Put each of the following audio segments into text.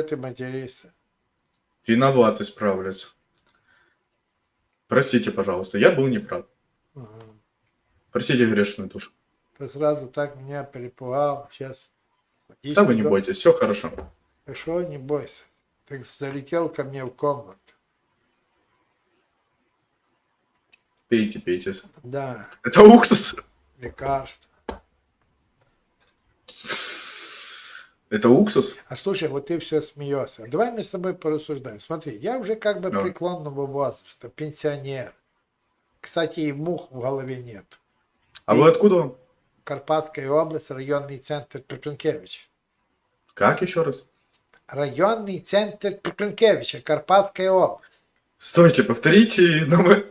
чого ти материшся? Виноват, исправляться. Простите, пожалуйста, я был неправ. Ага. Простите грешную душу. Ты сразу так меня перепугал. Сейчас. Да вы не бойтесь, все хорошо. Ты что, не бойся. Ты залетел ко мне в комнату. Пейте, пейте. Да, Это уксус? лекарство. Это уксус? А слушай, вот ты все смеешься. Давай мы с тобой порассуждаем. Смотри, я уже как бы Давай. преклонного возраста, пенсионер. Кстати, и мух в голове нет. А вы откуда? Карпатская область, районный центр Припенкевич. Как еще раз? Районный центр Припенкевича, Карпатская область. Стойте, повторите на,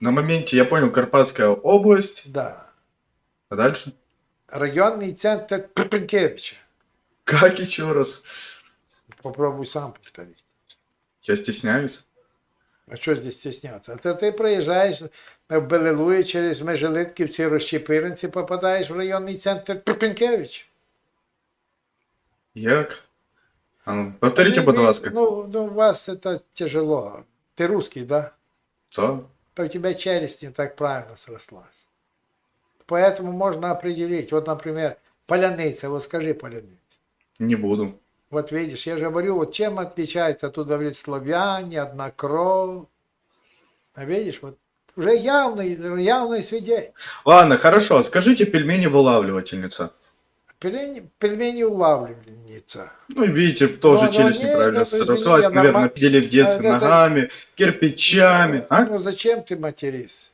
на моменте, я понял, Карпатская область. Да. А дальше? Районный центр Припенкевича. Как еще раз? Попробуй сам повторить. Я стесняюсь. А що здесь стесняться? А то ти проїжджаєш в Белилуї через Межелитківці, Розщепиринці, попадаєш в районний центр Припенкевич. Як? А ну, повторите, будь ласка. Ну, ну, у вас это тяжело. Ты русский, да? То? То у тебя челюсть не так правильно срослась. Поэтому можно определить. Вот, например, поляныца. Вот скажи поляныца. Не буду. Вот видишь, я же говорю, вот чем отличается, тут говорит славяне, одна кровь. А видишь, вот уже явный, явный свидетель. Ладно, хорошо. Скажите пельмени вылавливательница. Пельмени, пельмени улавливальница. Ну, видите, тоже Ну, ну, челюсть нет, неправильно срослась. Наверное, нормально- пили в детстве это- ногами, кирпичами. А? Ну зачем ты матерись?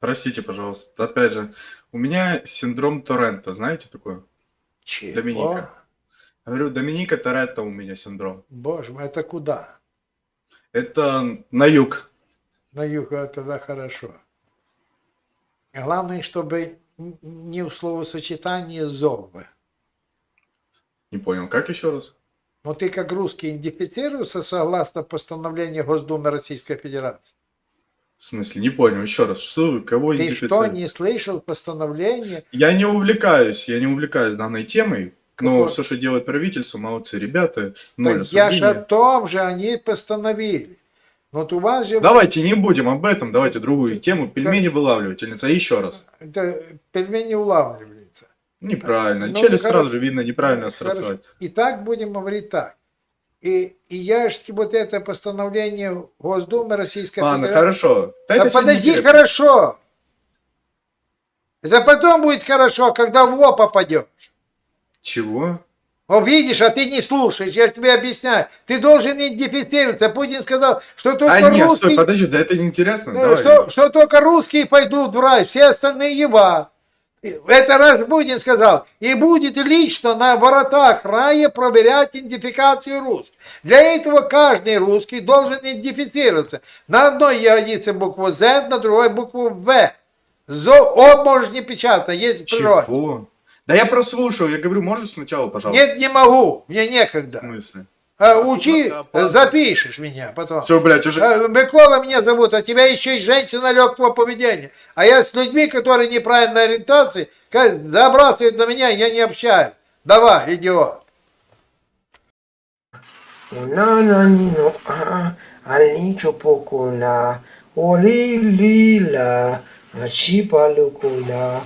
Простите, пожалуйста. Опять же, у меня синдром Торрента, знаете такое? Чего? Доминика. Говорю, Доминика Торетто у меня синдром. Боже мой, это куда? Это на юг. На юг а тогда хорошо. Главное, чтобы не в словосочетании зовы. Не понял, как еще раз? Но ты как русский идентифицируешься согласно постановлению Госдумы Российской Федерации? В смысле, не понял, еще раз. Что кого Ты что, не слышал постановление? Я не увлекаюсь, я не увлекаюсь данной темой. Но Какой? все, что делает правительство, молодцы ребята. Так Ноль я же о том же они постановили. Вот у вас же Давайте не будем об этом, давайте другую тему. Пельмени вылавливательница. Еще раз. это пельмени улавливаются. Неправильно. Ну, Челюсть хорошо. сразу же видно неправильно срослась. И так будем говорить так. И, и я ж вот это постановление Госдумы Российской Ладно, Федерации... хорошо. Да это подожди, хорошо. Это потом будет хорошо, когда в ВО попадешь. Чего? О, видишь, а ты не слушаешь, я тебе объясняю. Ты должен идентифицироваться. Путин сказал, что только А нет, русские... стой, подожди, да это неинтересно. Давай. что, что только русские пойдут в рай, все остальные ева. Это раз Путин сказал. И будет лично на воротах рая проверять идентификацию русских. Для этого каждый русский должен идентифицироваться. На одной ягодице букву Z, на другой букву В. Зо, О можешь не печатать, есть в природе. Чего? Да я прослушал, я говорю, можешь сначала, пожалуйста? Нет, не могу, мне В некогда. смысле? А, учи, опасно. запишешь меня потом. Все, блядь, уже... А, Микола меня зовут, а тебя еще и женщина легкого поведения. А я с людьми, которые неправильной ориентации, забрасывают на меня, я не общаюсь. Давай, идиот. Unananino a alicho pocola, olilila, a chipalucola,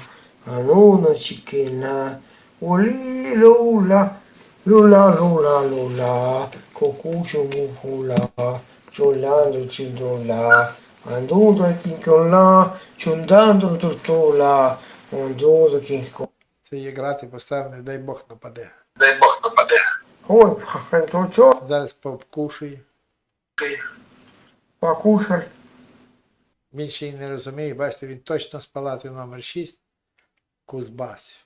anona chiquena, olilula, lula lula lula, cocucho muhula, cholando chidola, andando a pincola, chundando tortola, andando kinko. Це є грати постав, не дай Бог нападе. Дай Бог нападе. Ой, то чо? Зараз покушає. Покушай. Він ще й не розуміє, бачите, він точно з палати номер 6 Кузбас.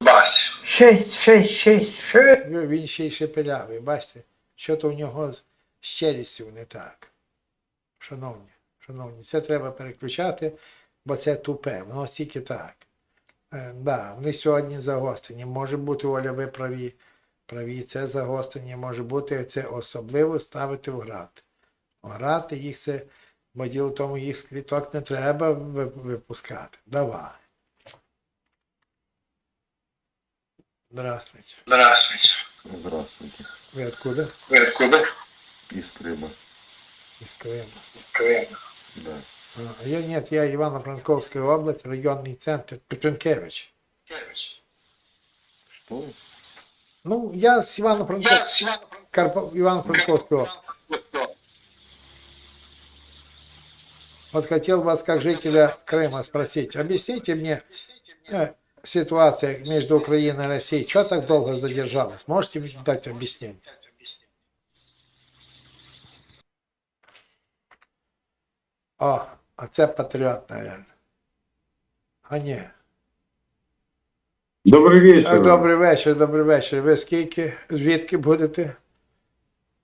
Бась. Шесть, шесть, шесть, шесть. Він ще й шепелявий, бачите, що то у нього з челюстю не так. Шановні, шановні, це треба переключати, бо це тупе, воно тільки так. Е, да, вони сьогодні загострені. Може бути, Оля, ви праві. Праві, це загострення може бути, це особливо ставити в град. Грати їх це, бо діло в тому, їх з кліток не треба випускати. Давай. Здравствуйте. Здравствуйте. Здравствуйте. Вы откуда? Вы откуда? Из Крыма. Из Крыма. Из Крыма. Да. А, Я нет, я Ивано-Франковская область, районный центр Петренкевич. Что? Ну, я с Ивано-Франковской, Ивано-Франковской области. Вот хотел вас, как жителя Крыма, спросить. Объясните мне э, ситуация между Украиной и Россией. Что так долго задержалась? Можете дать объяснение? О, а це патріот, наверное. А ні. Добрый вечер. Е, Добрий вечір, добрий вечір. Ви скільки? Звідки будете?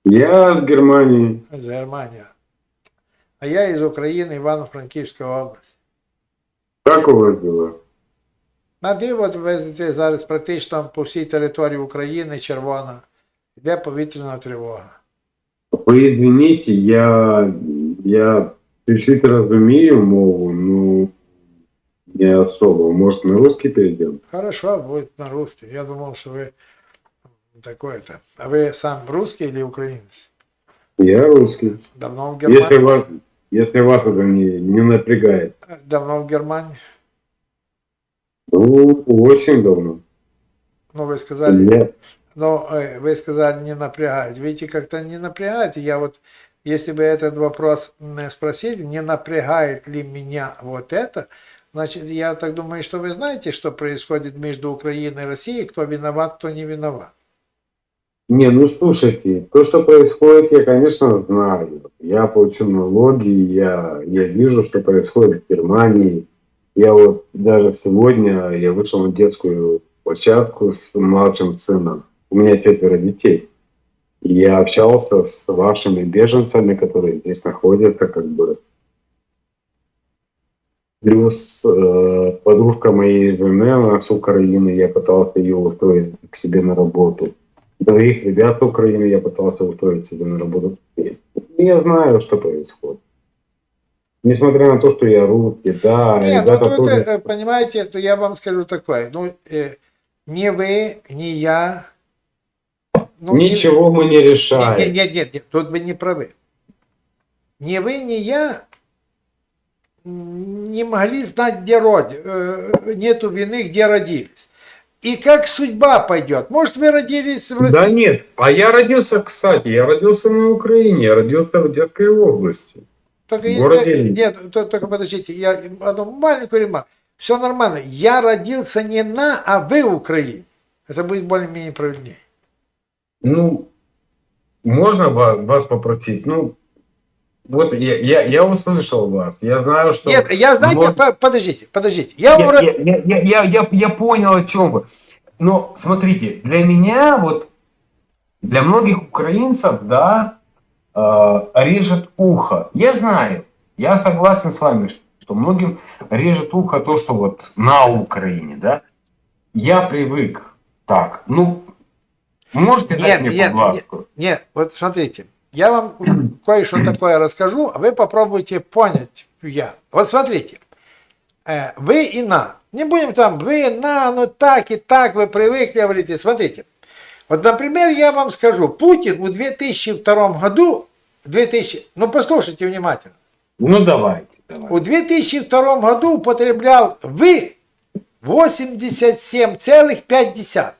Я с Германии. З Германії. А я із України, Івано-Франківська область. Как у вас дела? На диво, от везете зараз практично по всій території України червона. Йде повітряна тривога. Вы извините, я, я чуть-чуть разумею мову, но не особо. Может, на русский перейдем? Хорошо, будет на русский. Я думал, что вы такой-то. А вы сам русский или украинец? Я русский. Давно в Если Германии? вас, если вас это не, не напрягает. Давно в Германии? Ну, очень давно. Ну, вы сказали, Я, но э, вы сказали, не напрягает. Видите, как-то не напрягаете. Я вот, если бы этот вопрос не спросили, не напрягает ли меня вот это, значит, я так думаю, что вы знаете, что происходит между Украиной и Россией, кто виноват, кто не виноват. не, ну слушайте, то, что происходит, я, конечно, знаю. Я плачу налоги, я, я вижу, что происходит в Германии. Я вот даже сегодня я вышел на детскую площадку с младшим сыном. У меня четверо детей. И я общался с вашими беженцами, которые здесь находятся, как бы. Плюс э, подружка моей жены, она с Украины, я пытался ее устроить к себе на работу. Других ребят с Украины я пытался устроить себе на работу. Я знаю, что происходит. Несмотря на то, что я русский, да, Не, ну тут, тоже... э, понимаете, то я вам скажу такое. Ну, э, ни вы, ни я. ну, ни- Ничего мы не Нет, решаем. нет, нет, нет, тут вы не правы. Ни вы, ни я не могли знать, где роди, э, нету вины, где родились. И как судьба пойдет. Может, вы родились в России? Да нет, а я родился, кстати, я родился на Украине, я родился в детской области. Только если- нет, то- только подождите, я одну маленькую ремарку. Все нормально. Я родился не на, а в Украине. Это будет более-менее правильнее. Ну, можно ва- вас попросить? Ну, вот я, я, я услышал вас. Я знаю, что... Нет, я знаете, Вот- по- подождите, подождите. Я, я, я, я, я, я- я понял, о чем вы. Но смотрите, для меня, вот, для многих украинцев, да, э, режет ухо. Я знаю, я согласен с вами, что многим режет ухо то, что вот на Украине, да. Я привык так. Ну, можете Нет, дать мне нет, подвlasку? Нет, вот смотрите, я вам кое-что такое расскажу, а вы попробуйте понять я. Вот смотрите, э, вы и на. Не будем там вы, на, ну так и так, вы привыкли, говорите. Смотрите, вот, например, я вам скажу, Путин в 2002 году, 2000, ну послушайте внимательно, Ну, давайте, давайте. в 2002 году употреблял вы 87,5%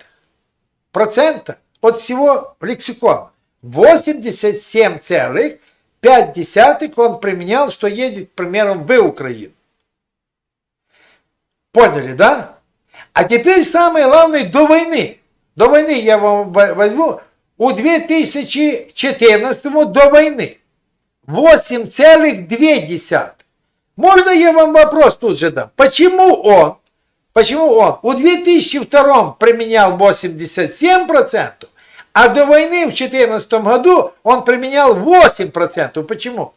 процента от всего лексикона. 87,5 он применял, что едет, к примеру, в Украину. Поняли, да? А теперь самое главное до войны. До войны я вам во- возьму. У 2014 до войны 8,2. Можно я вам вопрос тут же дам? Почему он, почему он у 2002 применял 87%, а до войны в 2014 году он применял 8%? Почему?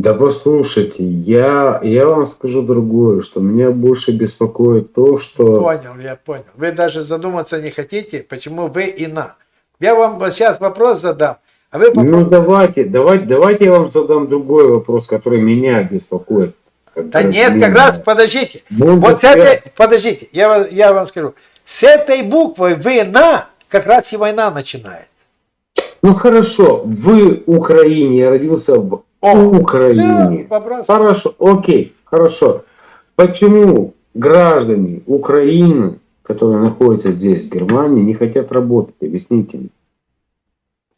Да послушайте, я, я вам скажу другое, что меня больше беспокоит то, что... Понял, я понял. Вы даже задуматься не хотите, почему вы и на. Я вам сейчас вопрос задам, а вы Ну давайте, давайте, давайте я вам задам другой вопрос, который меня беспокоит. Да нет, гражданина. как раз подождите. Бундесвер- Вот это, подождите, я, я вам скажу. С этой буквы «война» как раз и война начинает. Ну хорошо, в Украине, я родился в О, Украине. Да. Хорошо, окей, хорошо. Почему граждане Украины, которые находятся здесь, в Германии, не хотят работать? Объясните мне.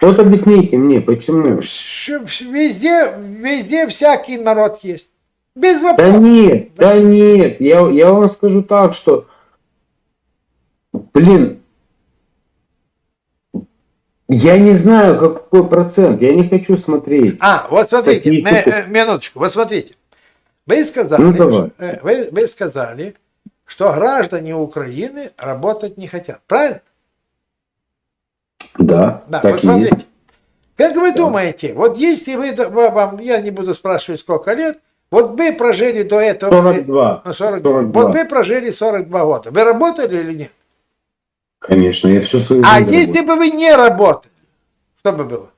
Вот объясните мне, почему? Везде, везде всякий народ есть. Без Да вопросов. нет, да нет, я, я вам скажу так, что, блин, я не знаю, какой процент, я не хочу смотреть. А, вот смотрите, Статистику. э, э, минуточку, вот смотрите. Вы сказали, Ну, давай. э, вы, вы сказали, что граждане Украины работать не хотят. Правильно? Да, Да, так вот и есть. смотрите. Как вы думаете, вот если вы, вам, я не буду спрашивать сколько лет, вот вы прожили до этого... 42. Ну, 42. 42. Вот вы прожили 42 года. Вы работали или нет? Конечно, я всю свою А жизнь если бы вы не работали, что бы было?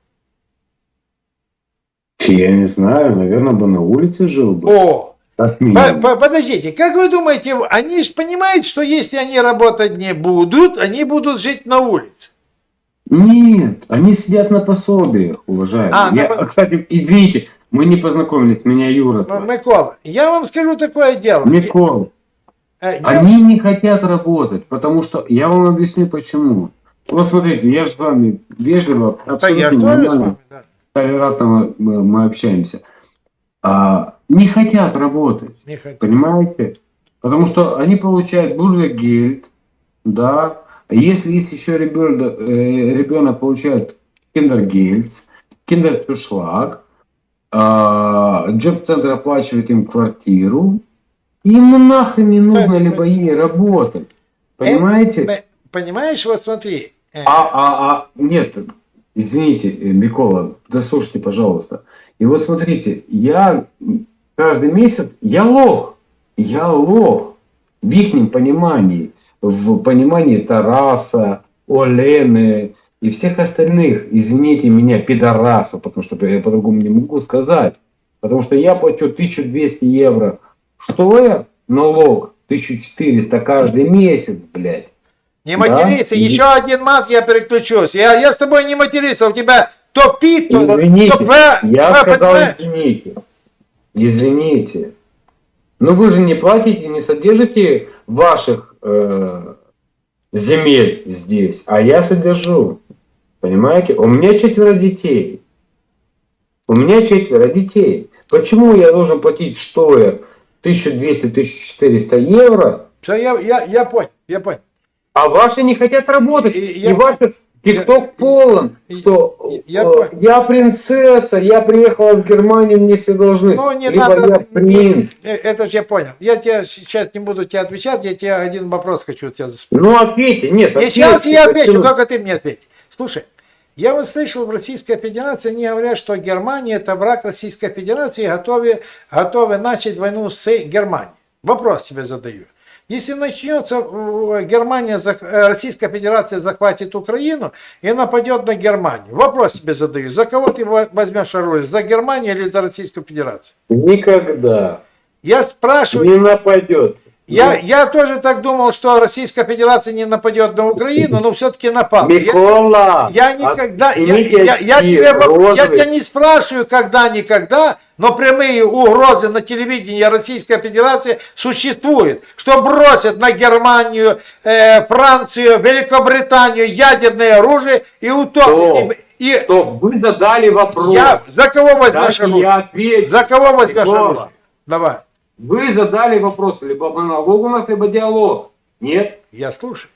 работаю. Я не знаю, наверное, бы на улице жил бы. О, по- подождите, как вы думаете, они же понимают, что если они работать не будут, они будут жить на улице? Нет, они сидят на пособиях, уважаемые. А, на Я- по- Кстати, и видите, мы не познакомились, меня Юра М-. Микола, я вам скажу такое дело. Микола, я- они не хотят работать, потому что... Я вам объясню, почему. Вот смотрите, я же с вами вежливо, Да абсолютно с нормально, да. толерантно мы, мы- общаемся. А, не хотят работать. Не хотят. Понимаете? Потому что они получают бургергельд, да. Если есть еще ребенок, ребенок получает киндергельдс, киндерцюшлаг, а, джоб-центр оплачивает им квартиру, ему нахрен не нужно Да, либо ей работать. Понимаете? Э, Понимаешь, вот смотри. э, А, а, а, нет, извините, э, Микола, дослушайте, пожалуйста. И вот смотрите, я каждый месяц, я лох, я лох в их понимании, в понимании Тараса, Олены и всех остальных, извините меня, пидорасов, потому что я по-другому не могу сказать. Потому что я плачу 1200 евро. Что я? Налог 1400 каждый месяц, блядь. Не Да, материться, и- еще один мат, я переключусь. Я, я с тобой не материться, у тебя то пи, то, Извините, то п, я п, сказал понимаешь? извините. Извините. Но вы же не платите, не содержите ваших э, земель здесь, а я содержу. Понимаете? У меня четверо детей. У меня четверо детей. Почему я должен платить я 1200-1400 евро, Все, я, я, я понял, я понял. а ваши не хотят работать. И- И, я- ваши ТикТок полон, и- что и- я э, понял. я принцесса, я приехала в Германию, мне все должны. Ну, не Либо надо. я принц. не- э, Это же я понял. Я тебе сейчас не буду тебе отвечать, я тебе один вопрос хочу тебя спросить. Ну, ответьте, нет, И ответьте. сейчас я отвечу, почему? только ты мне ответь. Слушай, я вот слышал в Российской Федерации, они говорят, что Германия это враг Российской Федерации готовы, готовы начать войну с Германией. Вопрос тебе задаю. Если начнется э, Германия, э, Российская Федерация захватит Украину и нападет на Германию. Вопрос тебе задаю. За кого ты во- возьмешь оружие? За Германию или за Российскую Федерацию? Никогда Я спрашиваю, не нападет. Я, я тоже так думал, что Российская Федерация не нападет на Украину, но все-таки напала. Я- Микола, Я никогда, я, отнимите я, я тебе воп- я тебя не спрашиваю, когда, никогда, но прямые угрозы на телевидении Российской Федерации существуют, что бросят на Германию, э, Францию, Великобританию ядерное оружие и утопят. И, Стоп, вы задали вопрос. я, за кого возьмешь оружие? я. За кого возьмешь Микола. оружие? Давай, Вы задали вопрос, либо у нас, либо диалог. Нет? я слушаю.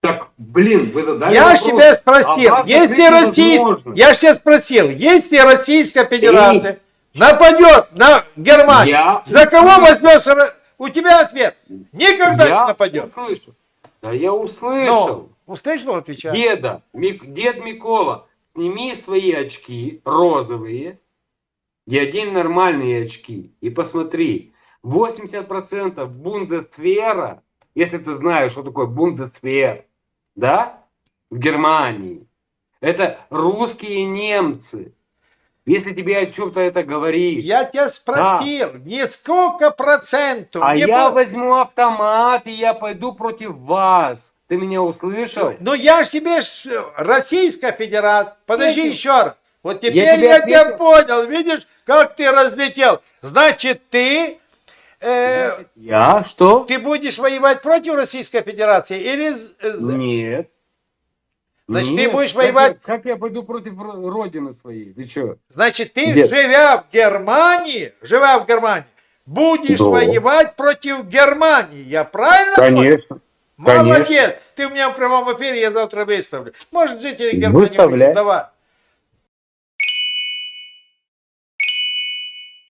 Так, блин, вы задали Я вопрос. себя спросил, А если ответить Российская, я сейчас спросил, если Российская Федерация нападет на Германию, Я за кого возьмешь, у тебя ответ, никогда Я не нападет. услышал. Да я услышал. Ну, услышал, отвечай. Деда, Мик- дед Микола, сними свои очки розовые и одень нормальные очки. И посмотри, 80% Бундесвера, если ты знаешь, что такое Бундесвер, да, в Германии, это русские немцы. Если тебе о чем-то это говорит, Я тебя спросил, не сколько процентов. а не я по- возьму автомат и я пойду против вас. Ты меня услышал? Ну я ж тебе ж, э, Российская Федерация. Подожди Ответил. еще раз. Вот теперь я, тебе тебя понял. Видишь, как ты разлетел. Значит, ты, э, Значит, я что? ты будешь воевать против Российской Федерации или... э, Нет. Значит, ты Нет. будешь Как я- воевать- Как я пойду против ро- родины своей? Ты что? Значит, ты, Дед. живя в Германии, живя в Германии, будешь Да. воевать против Германии. Я правильно понял? Конечно. Молодец! конечно. Ты у меня в прямом эфире, я завтра выставлю. Может, жители Германии Выставляй. давать.